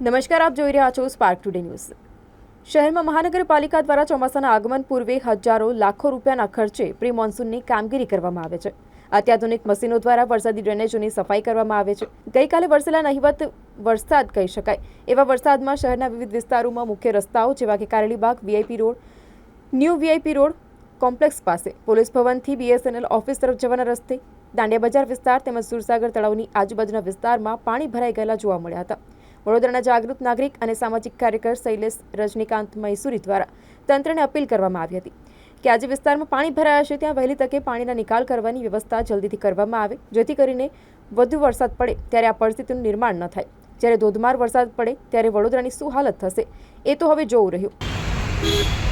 નમસ્કાર, આપ જોઈ રહ્યા છો સ્પાર્ક ટુડે ન્યૂઝ શહેરમાં મહાનગરપાલિકા દ્વારા ચોમાસાના આગમન પૂર્વે હજારો, લાખો રૂપિયાના ખર્ચે પ્રી મોન્સૂનની કામગીરી કરવામાં આવે છે. અત્યાધુનિક મશીનો દ્વારા વરસાદી ડ્રેનેજોની સફાઈ કરવામાં આવે છે. ગઈકાલે વરસેલા નહિવત વરસાદ કહી શકાય. એવા વરસાદમાં શહેરના વિવિધ વિસ્તારોમાં મુખ્ય રસ્તાઓ જેવા કે Karelibaug VIP road, new VIP road complex પાસે પોલીસ ભવનથી બીએસએનએલ ઓફિસ તરફ જવાના રસ્તે દાંડિયા બજાર વિસ્તાર તેમજ સુરસાગર તળાવની આજુબાજુના વિસ્તારમાં પાણી ભરાઈ ગયેલા જોવા મળ્યા હતા. વડોદરાના જાગૃત નાગરિક અને સામાજિક કાર્યકર શૈલેષ રજનીકાંત મૈસુરી દ્વારા તંત્રને અપીલ કરવામાં આવી હતી કે આજે વિસ્તારમાં પાણી ભરાયા છે, ત્યાં વહેલી તકે પાણીના નિકાલ કરવાની વ્યવસ્થા જલ્દીથી કરવામાં આવે, જેથી કરીને વધુ વરસાદ પડે ત્યારે આ પરિસ્થિતિનું નિર્માણ ન થાય. જ્યારે ધોધમાર વરસાદ પડે ત્યારે વડોદરાની શું હાલત થશે, એ તો હવે જોવું રહ્યું.